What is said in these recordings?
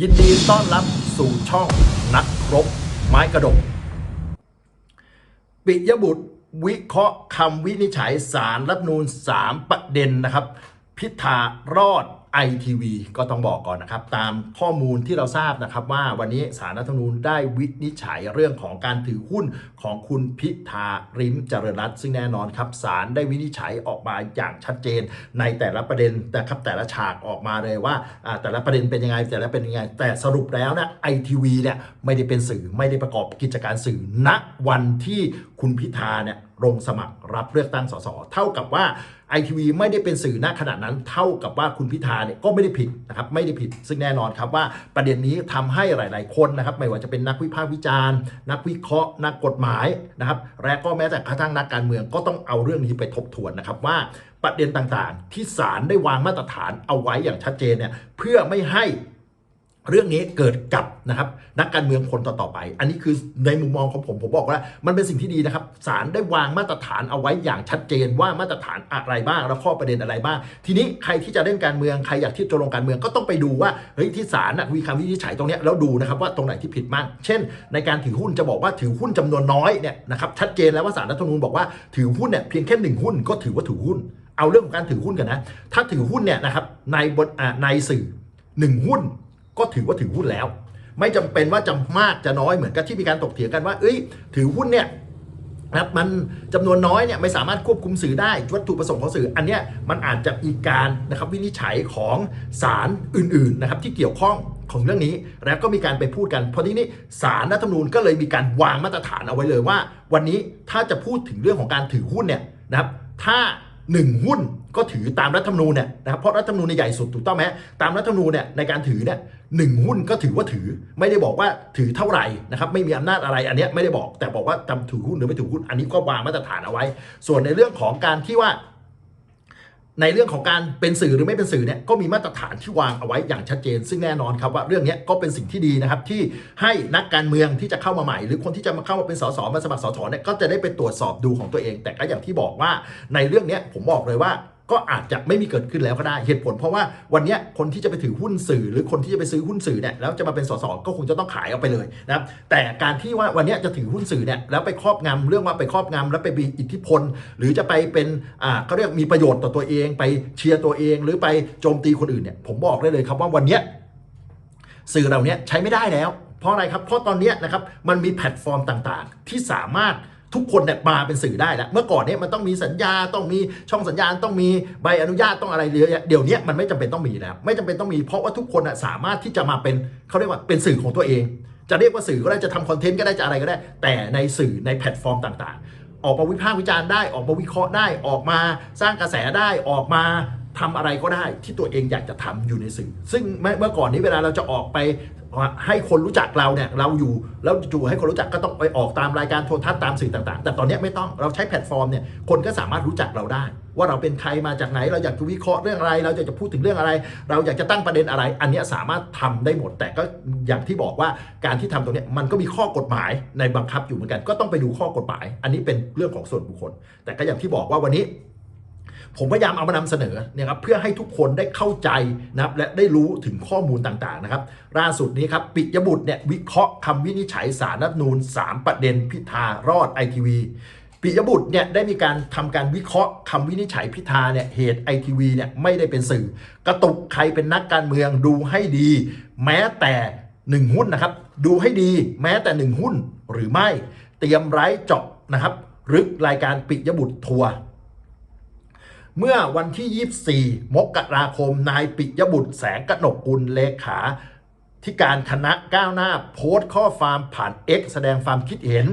ยินดีต้อนรับสู่ช่องนักครบไม้กระดก ปิยบุตรวิเคราะห์คำวินิจฉัยสารรัฐธรรมนูญ3ประเด็นนะครับ พิธารอด ไอทีวีก็ต้องบอกก่อนนะครับ ตามข้อมูลที่เราทราบนะครับว่าวันนี้สารรัฐธรรมนูญได้วินิจฉัยเรื่องของการถือหุ้นของคุณพิธาริมเจริญรัตน์ซึ่งแน่นอนครับสารได้วินิจฉัยออกมาอย่างชัดเจนในแต่ละประเด็นนะครับแต่ละฉากออกมาเลยว่าอ่าแต่ละประเด็นเป็นยังไงแต่ละเป็นยังไง แต่สรุปแล้วนะไอทีวีเนี่ยไม่ได้เป็นสื่อไม่ได้ประกอบกิจการสื่อณวันที่ คุณพิธาเนี่ยลงสมัครรับเลือกตั้งสสเท่ากับว่าไอทีวีไม่ได้เป็นสื่อณขณะนั้น เท่ากับว่าคุณพิธาเนี่ยก็ไม่ได้ผิดนะครับไม่ได้ผิด ซึ่งแน่นอนครับว่าประเด็นนี้ทำให้หลาย ๆ คนนะครับไม่ว่าจะเป็นนักวิพากษ์วิจารณ์ นักวิเคราะห์ นักกฎหมายนะครับและก็แม้แต่กระทั่งนักการเมืองก็ต้องเอาเรื่องนี้ไปทบทวนนะครับว่าประเด็นต่าง ๆ ที่ศาลได้วางมาตรฐานเอาไว้อย่างชัดเจนเนี่ยเพื่อไม่ให้ เรื่องนี้เกิดกับนะครับนักการเมืองคนต่อๆไป อันนี้คือในมุมมองของผมผมบอกว่ามันเป็นสิ่งที่ดีนะครับศาลได้วางมาตรฐานเอาไว้อย่างชัดเจนว่ามาตรฐานอะไรบ้าง แล้วข้อประเด็นอะไรบ้าง ทีนี้ใครที่จะเล่นการเมืองใครอยากที่จะลงการเมืองก็ต้องไปดูว่าเฮ้ยที่ศาลมีคำวินิจฉัยตรงนี้แล้วดูนะครับว่าตรงไหนที่ผิดบ้างเช่น ในการถือหุ้นจะบอกว่าถือหุ้นจำนวนน้อยเนี่ยนะครับชัดเจนแล้วว่าศาลรัฐธรรมนูญบอกว่าถือหุ้นเนี่ยเพียงแค่หนึ่งหุ้นก็ถือว่าถือหุ้น เอาเรื่องของการถือหุ้นกันนะถ้าถือหุ้นเนี่ยนะครับในบทในสื่อหนึ่งหุ้น ก็ถือว่าถือหุ้นแล้ว ไม่จำเป็นว่าจะมากจะน้อยเหมือนกับที่มีการตกเถียงกันว่า เอ้ย ถือหุ้นเนี่ยนะครับมันจำนวนน้อยเนี่ยไม่สามารถควบคุมสื่อได้วัตถุประสงค์ของสื่อ อันเนี้ยมันอาจจะมีการนะครับวินิจฉัยของศาลอื่นๆนะครับที่เกี่ยวข้องของเรื่องนี้แล้วก็มีการไปพูดกันเพราะที่นี้ศาลรัฐธรรมนูญก็เลยมีการวางมาตรฐานเอาไว้เลยว่า วันนี้ถ้าจะพูดถึงเรื่องของการถือหุ้นเนี่ยนะครับถ้าหนึ่งหุ้นก็ถือตามรัฐธรรมนูญเนี่ยนะครับเพราะรัฐธรรมนูญเนี่ยใหญ่สุดถูกต้องไหมตามรัฐธรรมนูญเนี่ยในการถือเนี่ย หนึ่งหุ้นก็ถือว่าถือ ไม่ได้บอกว่าถือเท่าไหร่นะครับไม่มีอำนาจอะไรอันนี้ไม่ได้บอก แต่บอกว่าจำถือหุ้นหรือไม่ถือหุ้นอันนี้ก็วางมาตรฐานเอาไว้ ส่วนในเรื่องของการที่ว่า ในเรื่องของการเป็นสื่อหรือไม่เป็นสื่อเนี่ยก็มีมาตรฐานที่วางเอาไว้อย่างชัดเจน ซึ่งแน่นอนครับว่าเรื่องนี้ก็เป็นสิ่งที่ดีนะครับที่ให้นักการเมืองที่จะเข้ามาใหม่ หรือคนที่จะมาเข้ามาเป็นสสมาสมัครสสเนี่ยก็จะได้ไปตรวจสอบดูของตัวเอง แต่ก็อย่างที่บอกว่าในเรื่องนี้ผมบอกเลยว่า ก็อาจจะไม่มีเกิดขึ้นแล้วก็ได้เหตุผล เพราะว่าวันนี้คนที่จะไปถือหุ้นสื่อ หรือคนที่จะไปซื้อหุ้นสื่อเนี่ยแล้วจะมาเป็นสสก็คงจะต้องขายเอาไปเลยนะครับแต่การที่ว่าวันนี้จะถือหุ้นสื่อเนี่ยแล้วไปครอบงำเรื่องว่าไปครอบงำแล้วไปมีอิทธิพล หรือจะไปเป็นอ่าเขาเรียกมีประโยชน์ต่อตัวเอง ไปเชียร์ตัวเอง หรือไปโจมตีคนอื่นเนี่ยผมบอกได้เลยครับว่าวันนี้สื่อเหล่านี้ใช้ไม่ได้แล้ว เพราะอะไรครับเพราะตอนนี้นะครับมันมีแพลตฟอร์มต่างๆ ที่สามารถ ทุกคนเนี่ยมาเป็นสื่อได้แล้วเมื่อก่อนเนี่ยมันต้องมีสัญญาต้องมีช่องสัญญาณต้องมีใบอนุญาตต้องอะไรเยอะแยะเดี๋ยวนี้มันไม่จำเป็นต้องมีแล้วไม่จำเป็นต้องมีเพราะว่าทุกคนน่ะสามารถที่จะมาเป็นเขาเรียกว่าเป็นสื่อของตัวเอง จะเรียกว่าสื่อก็ได้จะทำคอนเทนต์ก็ได้จะอะไรก็ได้ แต่ในสื่อในแพลตฟอร์มต่างๆ ออกมาวิพากษ์วิจารณ์ได้ออกมาวิเคราะห์ได้ออกมาสร้างกระแสได้ออกมาทำอะไรก็ได้ที่ตัวเองอยากจะทำอยู่ในสื่อ ซึ่งเมื่อก่อนนี้เวลาเราจะออกไป ให้คนรู้จักเราเนี่ยเราอยู่แล้วจู่ให้คนรู้จักก็ต้องไปออกตามรายการโทรทัศน์ตามสื่อต่างๆ แต่ตอนนี้ไม่ต้องเราใช้แพลตฟอร์มเนี่ยคนก็สามารถรู้จักเราได้ ว่าเราเป็นใครมาจากไหนเราอยากจะวิเคราะห์เรื่องอะไร เราจะจะพูดถึงเรื่องอะไร เราอยากจะตั้งประเด็นอะไร อันนี้สามารถทำได้หมด แต่ก็อย่างที่บอกว่าการที่ทำตรงนี้มันก็มีข้อกฎหมายในบังคับอยู่เหมือนกัน ก็ต้องไปดูข้อกฎหมาย อันนี้เป็นเรื่องของส่วนบุคคล แต่ก็อย่างที่บอกว่าวันนี้ ผมพยายามเอามานำเสนอเนี่ยครับเพื่อให้ทุกคนได้เข้าใจนะครับและได้รู้ถึงข้อมูลต่างๆนะครับล่าสุดนี้ครับปิยบุตรเนี่ยวิเคราะห์คำวินิจฉัยสารรัฐนูญ3ประเด็นพิธารอดไอทีวีปิยบุตรเนี่ยได้มีการทำการวิเคราะห์คำวินิจฉัยพิธาเนี่ยเหตุไอทีวีเนี่ยไม่ได้เป็นสื่อ กระตุกใครเป็นนักการเมืองดูให้ดี แม้แต่หนึ่งหุ้นนะครับ ดูให้ดีแม้แต่หนึ่งหุ้นหรือไม่ เตรียมไร้เจาะนะครับรึกรายการปิยบุตรทัวร์ เมื่อวันที่ 24 มกราคม นายปิยบุตรแสงกนกกุลเลขาที่การคณะก้าวหน้าโพสต์ข้อความผ่าน X แสดงความคิดเห็น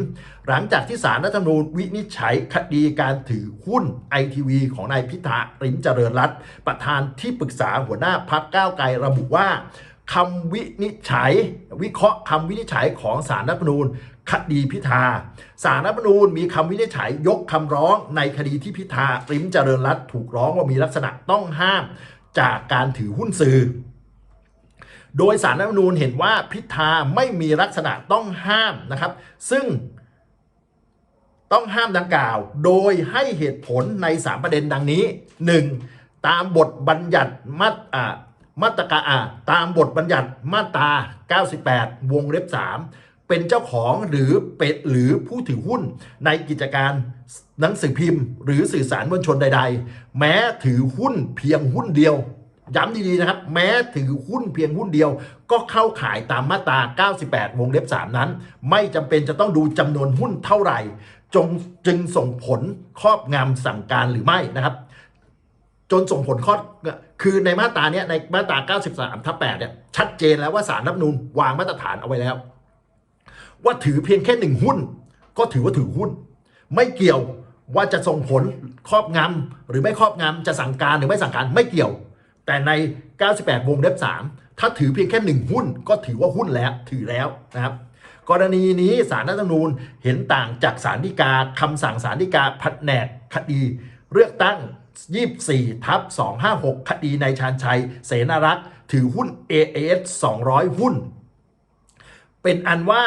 หลังจากที่สารรัฐธรรมนูญวินิจฉัยคดีการถือหุ้นไอทีวีของนายพิธาริมเจริญรัตน์ประธานที่ปรึกษาหัวหน้าพักก้าวไกลระบุว่าคำวินิจฉัย วิเคราะห์คำวินิจฉัยของสารรัฐธรรมนูญ คดีพิธาสารรัฐมนูญมีคำวินิจฉัยยกคำร้องในคดีที่พิธาริมเจริญรัตถูกร้องว่ามีลักษณะต้องห้ามจากการถือหุ้นสื่อ โดยสารรัฐมนูญเห็นว่าพิธาไม่มีลักษณะต้องห้ามนะครับ ซึ่งต้องห้ามดังกล่าว โดยให้เหตุผลใน 3 ประเด็นดังนี้ 1. ตามบทบัญญัติมาตรามาตราตามบทบัญญัติมาตรา 98 วงเล็บ 3 เป็นเจ้าของหรือเป็ดหรือผู้ถือหุ้นในกิจการหนังสือพิมพ์ หรือสื่อสารมวลชนใด ๆ แม้ถือหุ้นเพียงหุ้นเดียว ย้ำดีๆนะครับ แม้ถือหุ้นเพียงหุ้นเดียว ก็เข้าข่ายตามมาตรา 98 วงเล็บ 3 นั้น ไม่จำเป็นจะต้องดูจำนวนหุ้นเท่าไหร่ จงจึงส่งผลครอบงำสั่งการหรือไม่นะครับ จนส่งผลข้อคือในมาตราเนี้ยในมาตรา 93 ทับ 8 เนี่ยชัดเจนแล้วว่าสารรัฐนูญวางมาตรฐานเอาไว้แล้ว ว่าถือเพียงแค่หนึ่งหุ้น ก็ถือว่าถือหุ้น ไม่เกี่ยวว่าจะส่งผลครอบงำหรือไม่ครอบงำจะสั่งการหรือไม่สั่งการไม่เกี่ยว แต่ใน 98 วงเล็บ3ถ้าถือเพียงแค่หนึ่งหุ้น ก็ถือว่าหุ้นแล้วถือแล้วนะครับ กรณีนี้สารรัฐธรรมนูญเห็นต่างจากสารดีกาคำสั่งสารดีกาผดแผนกคดี เลือกตั้ง 24 ทับ 256 คดีในชาญชัย เสนารักษ์ถือหุ้น AAS 200 หุ้น เป็นอันว่า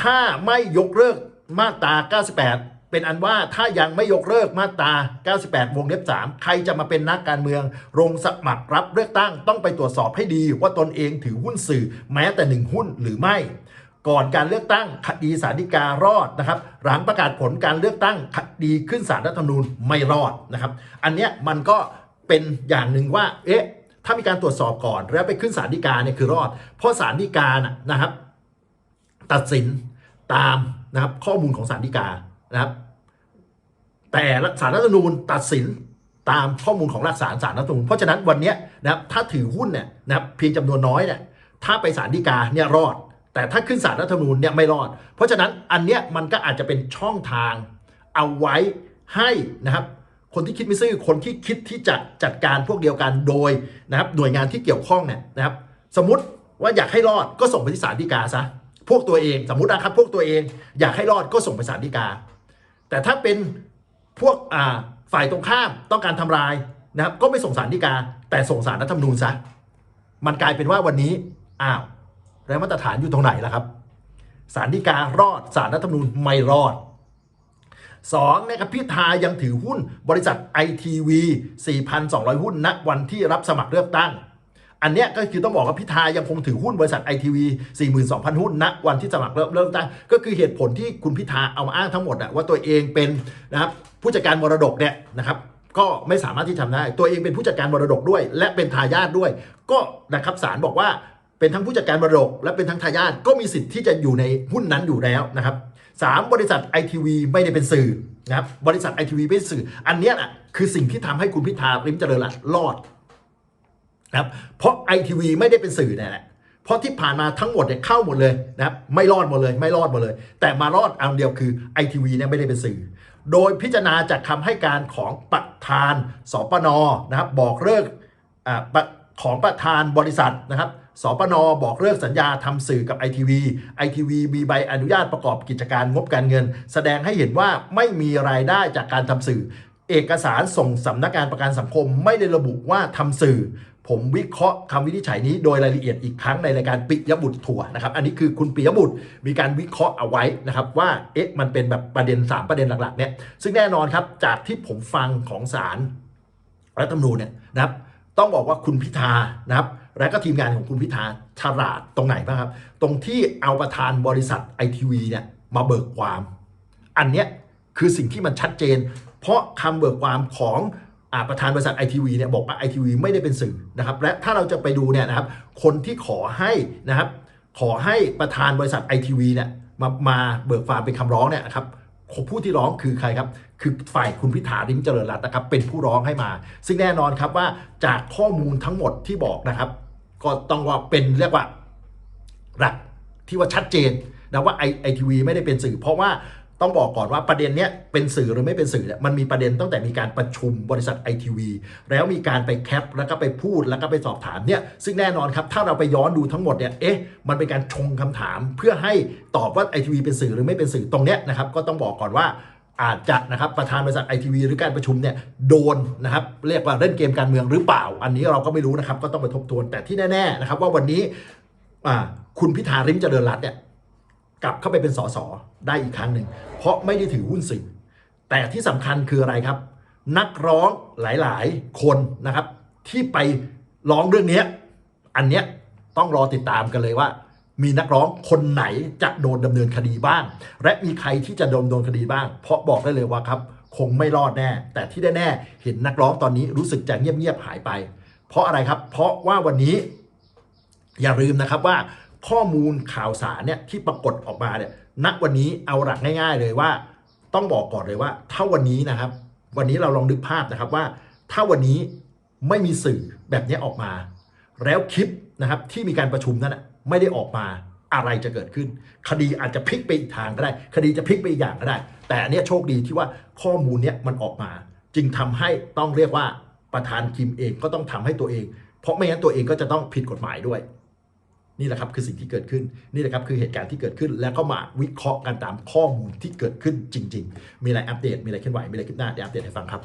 ถ้าไม่ยกเลิกมาตรา 98 เป็นอันว่าถ้ายังไม่ยกเลิกมาตรา 98 วงเล็บ 3 ใครจะมาเป็นนักการเมืองลงสมัครรับเลือกตั้งต้องไปตรวจสอบให้ดีว่าตนเองถือหุ้นสื่อแม้แต่หนึ่งหุ้นหรือไม่ก่อนการเลือกตั้งคดีสารดีการอดนะครับ หลังประกาศผลการเลือกตั้งคดีขึ้นศาลรัฐธรรมนูญไม่รอดนะครับ อันเนี้ยมันก็เป็นอย่างหนึ่งว่า เอ๊ะ ถ้ามีการตรวจสอบก่อนแล้วไปขึ้นศาลฎีกาเนี่ยคือรอด เพราะศาลฎีกานะครับ ตัดสินตามนะครับข้อมูลของศาลฎีกานะครับ แต่ศาลรัฐธรรมนูญตัดสินตามข้อมูลของหลักฐานศาลรัฐธรรมนูญเพราะฉะนั้นวันนี้นะครับถ้าถือหุ้นเนี่ยนะครับเพียงจำนวนน้อยเนี่ยถ้าไปศาลฎีกาเนี่ยรอด แต่ถ้าขึ้นศาลรัฐธรรมนูญเนี่ยไม่รอด เพราะฉะนั้นอันเนี้ยมันก็อาจจะเป็นช่องทางเอาไว้ให้นะครับคนที่คิดไม่ซื่อคนที่คิดที่จะจัดการพวกเดียวกันโดยนะครับหน่วยงานที่เกี่ยวข้องเนี่ยนะครับ สมมติว่าอยากให้รอดก็ส่งไปที่ศาลฎีกาซะ พวกตัวเอง สมมตินะครับพวกตัวเอง อยากให้รอดก็ส่งไปศาลฎีกา แต่ถ้าเป็นพวกฝ่ายตรงข้ามต้องการทำลายนะครับก็ไม่ส่งสารฎีกา แต่ส่งสารรัฐธรรมนูญซะมันกลายเป็นว่าวันนี้อ้าวแล้วมาตรฐานอยู่ตรงไหนล่ะครับสารฎีการอดสารรัฐธรรมนูญไม่รอดสองนะครับพิธายังถือหุ้นบริษัทไอทีวี4,200 หุ้นณวันที่รับสมัครเลือกตั้ง อันเนี้ยก็คือต้องบอกว่าพิธายังคงถือหุ้นบริษัทไอทีวี42,000 หุ้นณวันที่สมัครเริ่มเริ่มตั้งก็คือเหตุผลที่คุณพิธาเอามาอ้างทั้งหมดอะว่าตัวเองเป็นนะครับผู้จัดการมรดกเนี่ยนะครับก็ไม่สามารถที่ทำได้ ตัวเองเป็นผู้จัดการมรดกด้วย และเป็นทายาทด้วย ก็นะครับศาลบอกว่าเป็นทั้งผู้จัดการมรดก และเป็นทั้งทายาทก็มีสิทธิ์ที่จะอยู่ในหุ้นนั้นอยู่แล้วนะครับสามบริษัทไอทีวีไม่ได้เป็นสื่อนะครับบริษัทไอทีวีไม่สื่อ อันเนี้ยน่ะคือสิ่งที่ทำให้คุณพิธาริมเจริญรัตน์รอด นะครับเพราะไอทีวีไม่ได้เป็นสื่อนี่แหละเพราะที่ผ่านมาทั้งหมดเนี่ยเข้าหมดเลยนะครับไม่รอดหมดเลยไม่รอดหมดเลย แต่มารอดอันเดียวคือไอทีวีเนี่ยไม่ได้เป็นสื่อ โดยพิจารณาจากคำให้การของประธานสปนนะครับบอกเลิกอของประธานบริษัทนะครับสปนบอกเลิกสัญญาทำสื่อกับ ITV ITV มีใบอนุญาตประกอบกิจการงบการเงิน แสดงให้เห็นว่าไม่มีรายได้จากการทำสื่อ เอกสารส่งสำนักงานประกันสังคมไม่ได้ระบุว่าทำสื่อ ผมวิเคราะห์คำวินิจฉัยนี้โดยรายละเอียดอีกครั้งในรายการปิยบุตรถั่วนะครับอันนี้คือคุณปิยบุตรมีการวิเคราะห์เอาไว้นะครับว่าเอ๊ะมันเป็นแบบประเด็น 3 ประเด็นหลักๆเนี่ยซึ่งแน่นอนครับจากที่ผมฟังของศาลรัฐธรรมนูญเนี่ยนะครับต้องบอกว่าคุณพิธานะครับและก็ทีมงานของคุณพิธาฉลาดตรงไหนบ้างครับ ตรงที่เอาประธานบริษัทไอทีวีเนี่ยมาเบิกความ อันเนี้ยคือสิ่งที่มันชัดเจน เพราะคำเบิกความของ ประธานบริษัทไอทีวีเนี่ยบอกว่าไอทีวีไม่ได้เป็นสื่อนะครับและถ้าเราจะไปดูเนี่ยนะครับคนที่ขอให้นะครับขอให้ประธานบริษัทไอทีวีเนี่ยมามาเบิกความเป็นคำร้องเนี่ยครับผู้ที่ร้องคือใครครับ คือฝ่ายคุณพิธาริมเจริญรัตน์นะครับ เป็นผู้ร้องให้มา ซึ่งแน่นอนครับว่าจากข้อมูลทั้งหมดที่บอกนะครับ ก็ต้องว่าเป็นเรียกว่าหลักที่ว่าชัดเจนนะว่าไอไอทีวีไม่ได้เป็นสื่อ เพราะว่า ต้องบอกก่อนว่าประเด็นเนี้ยเป็นสื่อหรือไม่เป็นสื่อเนี่ยมันมีประเด็นตั้งแต่มีการประชุมบริษัทไอทีวีแล้วมีการไปแคปแล้วก็ไปพูดแล้วก็ไปสอบถามเนี่ยซึ่งแน่นอนครับถ้าเราไปย้อนดูทั้งหมดเนี่ยเอ๊ะมันเป็นการชงคำถาม เพื่อให้ตอบว่าไอทีวีเป็นสื่อหรือไม่เป็นสื่อตรงเนี้ยนะครับก็ต้องบอกก่อนว่าอาจจะนะครับประธานบริษัทไอทีวีหรือการประชุมเนี่ยโดนนะครับเรียกว่าเล่นเกมการเมืองหรือเปล่า อันนี้เราก็ไม่รู้นะครับก็ต้องไปทบทวนแต่ที่แน่ๆนะครับว่าวันนี้คุณพิธาริมเจริญรัตน์เนี่ย กลับเข้าไปเป็นสสได้อีกครั้งหนึ่ง เพราะไม่ได้ถือหุ้นสื่อ แต่ที่สำคัญคืออะไรครับ นักร้องหลายๆ คนนะครับ ที่ไปร้องเรื่องนี้อันเนี้ยต้องรอติดตามกันเลยว่า มีนักร้องคนไหนจะโดนดำเนินคดีบ้าง และมีใครที่จะโดนโดนคดีบ้าง เพราะบอกได้เลยว่าครับ คงไม่รอดแน่ แต่ที่แน่ๆเห็นนักร้องตอนนี้รู้สึกจะเงียบๆหายไป เพราะอะไรครับ เพราะว่าวันนี้ อย่าลืมนะครับว่า ข้อมูลข่าวสารเนี่ยที่ปรากฏออกมาเนี่ยณวันนี้เอาหลักง่าย ๆ เลยว่า ต้องบอกก่อนเลยว่า ถ้าวันนี้นะครับ วันนี้เราลองนึกภาพนะครับว่า ถ้าวันนี้ไม่มีสื่อแบบนี้ออกมา แล้วคลิปนะครับที่มีการประชุมนั้นไม่ได้ออกมาอะไรจะเกิดขึ้น คดีอาจจะพลิกไปอีกทางก็ได้ คดีจะพลิกไปอีกอย่างก็ได้ แต่อันเนี้ยโชคดีที่ว่าข้อมูลเนี้ยมันออกมา จึงทำให้ต้องเรียกว่าประธานคิมเองก็ต้องทำให้ตัวเอง เพราะไม่งั้นตัวเองก็จะต้องผิดกฎหมายด้วย นี่แหละครับคือสิ่งที่เกิดขึ้นนี่แหละครับคือเหตุการณ์ที่เกิดขึ้น แล้วก็มาวิเคราะห์กันตามข้อมูลที่เกิดขึ้นจริง ๆ มีอะไรอัปเดตมีอะไรเคลื่อนไหวมีอะไรคลิปหน้าเดี๋ยวอัปเดตให้ฟังครับ